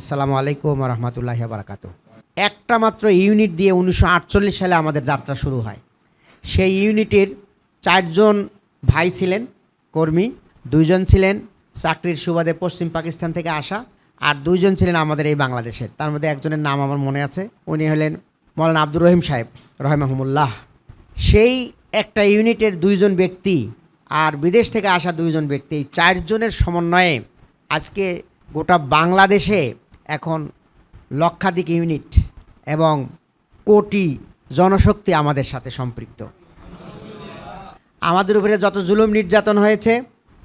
আসসালামু আলাইকুম রহমতুল্লাহ বারাকাতু একটা মাত্র ইউনিট দিয়ে উনিশশো আটচল্লিশ সালে আমাদের যাত্রা শুরু হয়। সেই ইউনিটের চারজন ভাই ছিলেন, কর্মী, দুইজন ছিলেন চাকরির সুবাদে পশ্চিম পাকিস্তান থেকে আসা আর দুইজন ছিলেন আমাদের এই বাংলাদেশের। তার মধ্যে একজনের নাম আমার মনে আছে, উনি হলেন মৌলানা আব্দুর রহিম সাহেব, রহমাহমুল্লাহ। সেই একটা ইউনিটের দুইজন ব্যক্তি আর বিদেশ থেকে আসা দুইজন ব্যক্তি, এই চারজনের সমন্বয়ে আজকে গোটা বাংলাদেশে এখন লক্ষাধিক ইউনিট এবং কোটি জনশক্তি আমাদের সাথে সম্পৃক্ত। আমাদের উপরে যত জুলুম নির্যাতন হয়েছে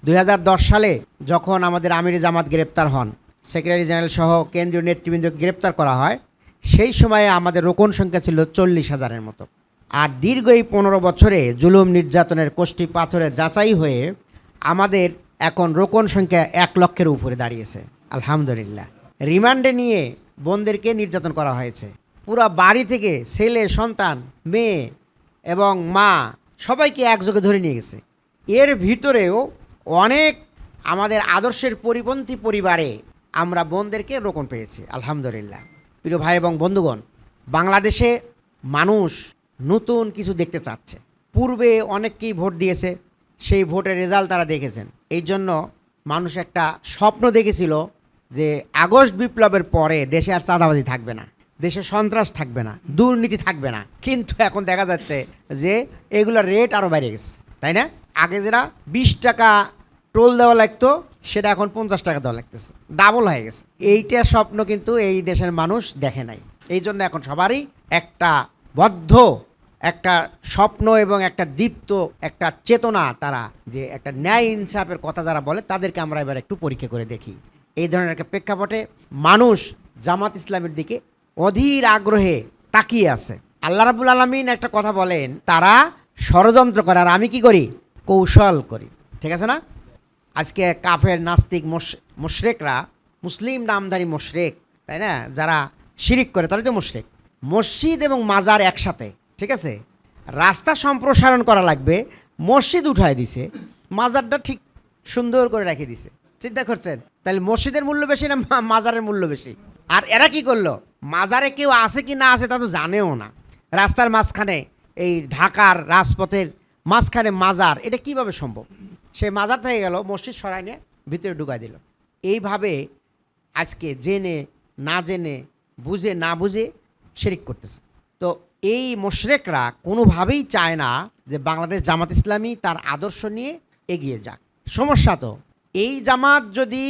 দু হাজার দশ সালে যখন আমাদের আমির জামাত গ্রেপ্তার হন, সেক্রেটারি জেনারেল সহ কেন্দ্রীয় নেতৃবৃন্দকে গ্রেপ্তার করা হয়, সেই সময়ে আমাদের রোকন সংখ্যা ছিল চল্লিশ হাজারের মতো। আর দীর্ঘ এই পনেরো বছরে জুলুম নির্যাতনের কোষ্ঠী পাথরের যাচাই হয়ে আমাদের এখন রোকন সংখ্যা এক লক্ষের উপরে দাঁড়িয়েছে। আলহামদুলিল্লাহ। রিমান্ডে নিয়ে বোনদেরকে নির্যাতন করা হয়েছে। পুরা বাড়ি থেকে ছেলে, সন্তান, মেয়ে এবং মা সবাইকে একযোগে ধরে নিয়ে গেছে। এর ভিতরেও অনেক আমাদের আদর্শের পরিপন্থী পরিবারে আমরা বোনদেরকে রোপণ পেয়েছি, আলহামদুলিল্লাহ। প্রিয় ভাই এবং বন্ধুগণ, বাংলাদেশে মানুষ নতুন কিছু দেখতে চাচ্ছে। পূর্বে অনেককেই ভোট দিয়েছে, সেই ভোটের রেজাল্ট তারা দেখেছেন। এই জন্য মানুষ একটা স্বপ্ন দেখেছিল যে আগস্ট বিপ্লবের পরে দেশে আর চাঁদাবাজি থাকবে না, দেশে সন্ত্রাস থাকবে না, দুর্নীতি থাকবে না। কিন্তু এখন দেখা যাচ্ছে যে এগুলোর রেট আরও বেড়ে গেছে, তাই না? আগে যেটা বিশ টাকা টোল দেওয়া লাগতো, সেটা এখন পঞ্চাশ টাকা দেওয়া লাগতেছে ডাবল হয়ে গেছে। এইটা স্বপ্ন কিন্তু এই দেশের মানুষ দেখে নাই। এই জন্য এখন সবারই একটা বদ্ধ, একটা স্বপ্ন এবং একটা দীপ্ত, একটা চেতনা তারা, যে একটা ন্যায় ইনসাফের কথা যারা বলে, তাদেরকে আমরা এবার একটু পরীক্ষা করে দেখি। এই ধরনের একটা প্রেক্ষাপটে মানুষ জামাত ইসলামের দিকে অধীর আগ্রহে তাকিয়ে আছে। আল্লাহ রাবুল আলমিন একটা কথা বলেন, তারা ষড়যন্ত্র করে আর আমি কি করি? কৌশল করি। ঠিক আছে না? আজকে কাফের নাস্তিক মুশরেকরা, মুসলিম নামধারী মুশরেক, তাই না? যারা শিরিক করে তারা তো মুশরেক। মসজিদ এবং মাজার একসাথে, ঠিক আছে? রাস্তা সম্প্রসারণ করা লাগবে, মসজিদ উঠায় দিছে, মাজারটা ঠিক সুন্দর করে রেখে দিছে। চিন্তা করছেন? তাহলে মসজিদের মূল্য বেশি না মাজারের মূল্য বেশি? আর এরা কি করল? মাজারে কেউ আছে কি না আছে তা তো জানেও না। রাস্তার মাঝখানে, এই ঢাকার রাজপথের মাঝখানে মাজার, এটা কীভাবে সম্ভব? সেই মাজার থেকে গেল, মসজিদ সরাই নিয়ে ভিতরে ঢুকাই দিল। এইভাবে আজকে জেনে, না জেনে, বুঝে, না বুঝে শেরিক করতেছে। তো এই মোশরেকরা কোনোভাবেই চায় না যে বাংলাদেশ জামাত ইসলামী তার আদর্শ নিয়ে এগিয়ে যাক। সমস্যা তো এই জামাত যদি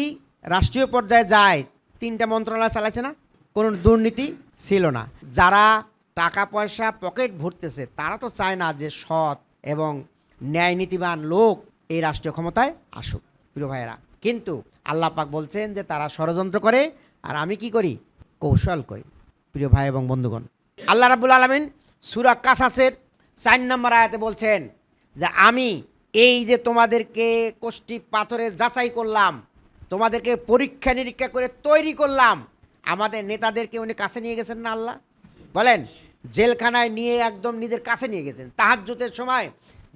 রাষ্ট্রীয় পর্যায়ে যায়, তিনটা মন্ত্রণালয় চালাচ্ছে না? কোনো দুর্নীতি ছিল না। যারা টাকা পয়সা পকেট ভরতেছে, তারা তো চায় না যে সৎ এবং ন্যায় নীতিবান লোক এই রাষ্ট্রীয় ক্ষমতায় আসুক, প্রিয় ভাইয়েরা। কিন্তু আল্লাহ পাক বলছেন যে তারা ষড়যন্ত্র করে, আর আমি কি করি? কৌশল করি, প্রিয় ভাই এবং বন্ধুগণ। আল্লাহ রাবুল আলমিন সুরা কাসাসের চার নম্বর আয়াতে বলছেন যে, আমি এই যে তোমাদেরকে কোষ্ঠী পাথরে যাচাই করলাম, তোমাদেরকে পরীক্ষা নিরীক্ষা করে তৈরি করলাম, আমাদের নেতাদেরকে উনি কাছে নিয়ে গেছেন না আল্লাহ? বলেন, জেলখানায় নিয়ে একদম নিজের কাছে নিয়ে গেছেন। তাহাজ্জুদের সময়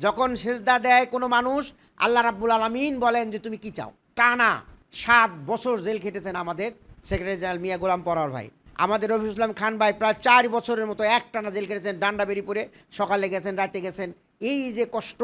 যখন সেজদা দেয় কোনো মানুষ, আল্লাহ রাব্বুল আলমিন বলেন যে, তুমি কি চাও? টানা সাত বছর জেল খেটেছেন আমাদের সেক্রেটারি জেনারেল মিয়া গোলাম পরার ভাই। আমাদের রফিকুল ইসলাম খান ভাই প্রায় চার বছরের মতো এক টানা জেল খেটেছেন, ডান্ডা বেরি পরে সকালে গেছেন, রাতে গেছেন। এই যে কষ্ট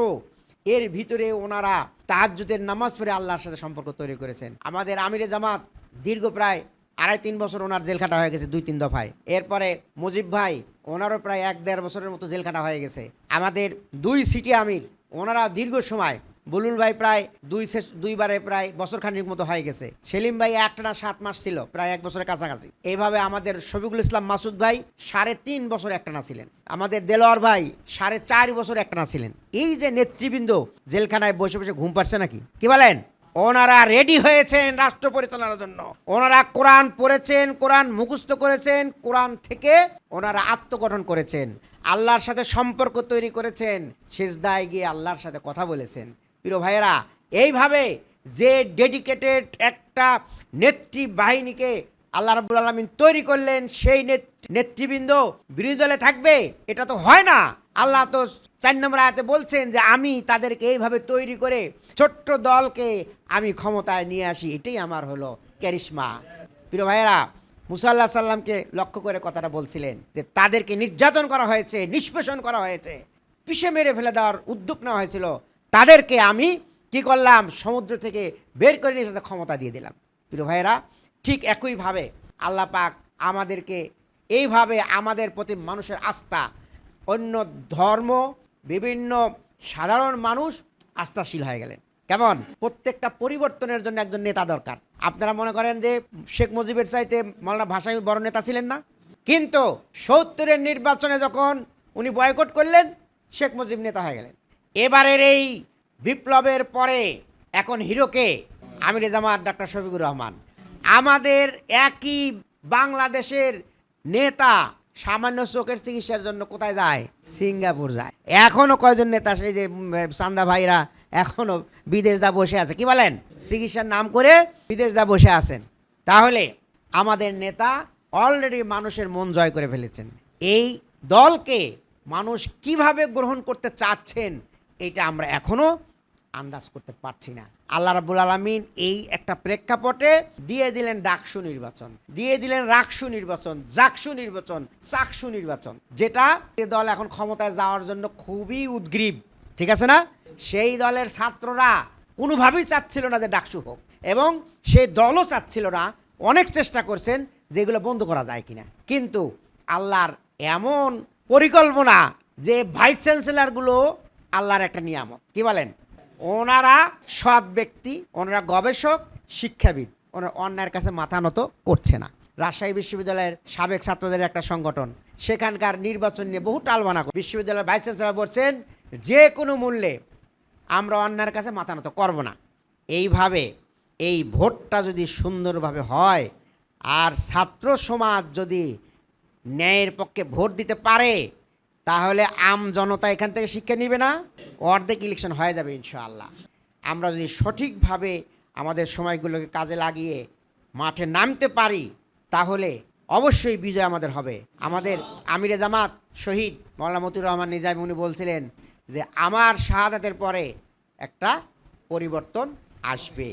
এর ভিতরে ওনারা তাহাজ্জুদের নামাজ পড়ে আল্লাহর সাথে সম্পর্ক তৈরি করেছেন। আমাদের আমিরে জামাত দীর্ঘ প্রায় আড়াই তিন বছর ওনার জেল খাটা হয়ে গেছে, দুই তিন দফায়। এরপরে মুজিব ভাই, ওনারও প্রায় এক দেড় বছরের মতো জেল খাটা হয়ে গেছে। আমাদের দুই সিটি আমির, ওনারা দীর্ঘ সময় বুলুল ভাই প্রায় দুই দুইবারে প্রায় বছর খানিক মতো হয়ে গেছে। সেলিম ভাই একটানা সাত মাস ছিল, প্রায় এক বছরের কাছাকাছি। এইভাবে আমাদের শফিকুল ইসলাম মাসুদ ভাই সাড়ে তিন বছর একটানা ছিলেন। আমাদের দেলোয়ার ভাই সাড়ে চার বছর একটানা ছিলেন। এই যে নেতৃবৃন্দ জেলখানায় বসে বসে ঘুম পাচ্ছে নাকি? কি বলেন? ওনারা রেডি হয়েছেন রাষ্ট্র পরিচালনার জন্য। ওনারা কোরআন পড়েছেন, কোরআন মুখস্থ করেছেন, কোরআন থেকে ওনারা আত্মগঠন করেছেন। আল্লাহর সাথে সম্পর্ক তৈরি করেছেন। সেজদায় গিয়ে আল্লাহর সাথে কথা বলেছেন। প্রিয় ভাইয়েরা, এইভাবে যে ডেডিকেটেড একটা নেত্রী বাহিনীকে আল্লাহ রাবুল আলমিন তৈরি করলেন, সেই নেত- নেতৃবৃন্দ বিরোধী দলে থাকবে, এটা তো হয় না। আল্লাহ তো চার নম্বর আয়াতে বলছেন যে, আমি তাদেরকে এইভাবে তৈরি করে ছোট্ট দলকে আমি ক্ষমতায় নিয়ে আসি। এটাই আমার হলো ক্যারিশমা প্রিয় ভাইয়েরা মুসাল্লাহ সাল্লামকে লক্ষ্য করে কথাটা বলছিলেন যে, তাদেরকে নির্যাতন করা হয়েছে, নিষ্পেষণ করা হয়েছে। পিষে মেরে ফেলে দেওয়ার উদ্যোগ নেওয়া হয়েছিল তাদেরকে আমি কি করলাম? সমুদ্র থেকে বের করে নিয়ে ক্ষমতা দিয়ে দিলাম। প্রিয় ভাইয়েরা, ঠিক একইভাবে আল্লাহ পাক আমাদেরকে এইভাবে আমাদের প্রতি মানুষের আস্থা, অন্য ধর্ম, বিভিন্ন সাধারণ মানুষ আস্থাশীল হয়ে গেলেন। কেমন? প্রত্যেকটা পরিবর্তনের জন্য একজন নেতা দরকার। আপনারা মনে করেন যে শেখ মুজিবের চাইতে মৌলানা ভাসাই বড় নেতা ছিলেন না? কিন্তু সত্তরের নির্বাচনে যখন উনি বয়কট করলেন, শেখ মুজিব নেতা হয়ে গেলেন। এবারের এই বিপ্লবের পরে এখন হিরোকে আমির জামাত ডাক্তার শফিকুর রহমান। আমাদের একই বাংলাদেশের নেতা সামান্য চোখের চিকিৎসার জন্য কোথায় যায়? সিঙ্গাপুর যায়। এখনও কয়জন নেতা সেই যে চান্দা ভাইরা এখনও বিদেশ দা বসে আছে, কি বলেন? চিকিৎসার নাম করে বিদেশ দা বসে আছেন। তাহলে আমাদের নেতা অলরেডি মানুষের মন জয় করে ফেলেছেন। এই দলকে মানুষ কীভাবে গ্রহণ করতে চাচ্ছেন এটা আমরা এখনও আন্দাজ করতে পারছি না। আল্লাহ রাবুল আলমিন এই একটা প্রেক্ষাপটে দিয়ে দিলেন ডাকসু নির্বাচন, দিয়ে দিলেন রাকসু নির্বাচন, জাকসু নির্বাচন, চাকসু নির্বাচন, যেটা এ দল এখন ক্ষমতায় যাওয়ার জন্য খুবই উদ্গ্রীব, ঠিক আছে না? সেই দলের ছাত্ররা কোনোভাবেই চাচ্ছিল না যে ডাকসু হোক, এবং সেই দলও চাচ্ছিল না, অনেক চেষ্টা করছেন যেগুলো বন্ধ করা যায় কিনা। কিন্তু আল্লাহর এমন পরিকল্পনা যে ভাইস চ্যান্সেলরগুলো আল্লাহর একটা নিয়ামত। কি বলেন? ওনারা সৎ ব্যক্তি, ওনারা গবেষক, শিক্ষাবিদ। ওনারা অন্যায়ের কাছে মাথা নত করছে না। রাজশাহী বিশ্ববিদ্যালয়ের সাবেক ছাত্রদের একটা সংগঠন। সেখানকার নির্বাচন নিয়ে বহু টালবানা বিশ্ববিদ্যালয়ের ভাইস চ্যান্সেলর বলছেন, যে কোনো মূল্যে আমরা অন্যায়ের কাছে মাথা নত করব না। এইভাবে এই ভোটটা যদি সুন্দরভাবে হয়, আর ছাত্র সমাজ যদি ন্যায়ের পক্ষে ভোট দিতে পারে তাহলে আম জনতা এখান থেকে শিক্ষা নিবে না? অর্ধেক ইলেকশন হয়ে যাবে ইনশাআল্লাহ। আমরা যদি সঠিকভাবে আমাদের সময়গুলোকে কাজে লাগিয়ে মাঠে নামতে পারি, তাহলে অবশ্যই বিজয় আমাদের হবে। আমাদের আমিরে জামাত শহীদ মৌলানা রহমান নিজাম উনি বলছিলেন যে, আমার শাহাদাতের পরে একটা পরিবর্তন আসবে।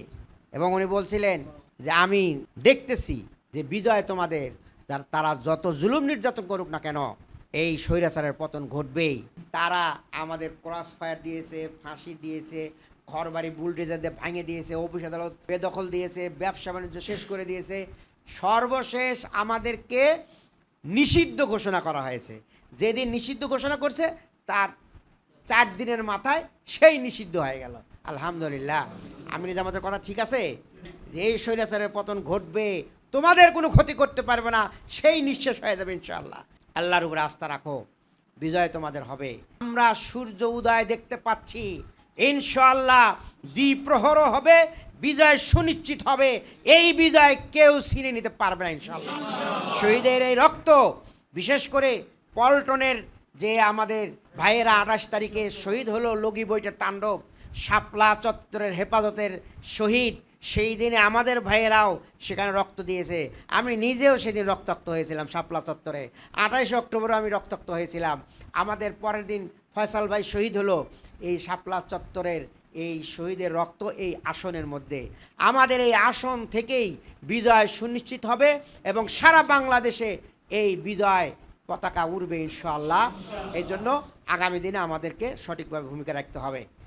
এবং উনি বলছিলেন যে, আমি দেখতেছি যে বিজয় তোমাদের, যার তারা যত জুলুম নির্যাতন করুক না কেন এই স্বৈরাচারের পতন ঘটবেই। তারা আমাদের ক্রস ফায়ার দিয়েছে, ফাঁসি দিয়েছে, ঘরবাড়ি বুলডেজার দিয়ে ভাঙে দিয়েছে, অফিস আদালত বেদখল দিয়েছে, ব্যবসা বাণিজ্য শেষ করে দিয়েছে। সর্বশেষ আমাদেরকে নিষিদ্ধ ঘোষণা করা হয়েছে। যেদিন নিষিদ্ধ ঘোষণা করছে, তার চার দিনের মাথায় সেই নিষিদ্ধ হয়ে গেল। আলহামদুলিল্লাহ। আমির আমাদের কথা ঠিক আছে? যে এই স্বৈরাচারের পতন ঘটবে, তোমাদের কোনো ক্ষতি করতে পারবে না, সেই নিঃশেষ হয়ে যাবে ইনশাআল্লাহ। আল্লাহর উপরে আস্থা রাখো। বিজয় তোমাদের হবে। আমরা সূর্য উদয় দেখতে পাচ্ছি। ইনশাআল্লাহ দ্বিপ্রহরও হবে, বিজয় সুনিশ্চিত হবে। এই বিজয় কেউ ছিনে নিতে পারবে না ইনশাআল্লাহ। শহীদের এই রক্ত, বিশেষ করে পল্টনের যে আমাদের ভাইয়েরা আঠাশ তারিখে শহীদ হলো, লগি বইটার তাণ্ডব, শাপলা চত্বরের হেফাজতের শহীদ সেই দিনে আমাদের ভাইয়েরাও সেখানে রক্ত দিয়েছে। আমি নিজেও সেদিন রক্তাক্ত হয়েছিলাম শাপলা চত্বরে। আঠাইশে অক্টোবরও আমি রক্তাক্ত হয়েছিলাম। আমাদের পরের দিন ফয়সাল ভাই শহীদ হলো এই শাপলা চত্বরের এই শহীদের রক্ত এই আসনের মধ্যে। আমাদের এই আসন থেকেই বিজয় সুনিশ্চিত হবে এবং সারা বাংলাদেশে এই বিজয় পতাকা উড়বে ইনশাআল্লাহ। এই জন্য আগামী দিনে আমাদেরকে সঠিকভাবে ভূমিকা রাখতে হবে।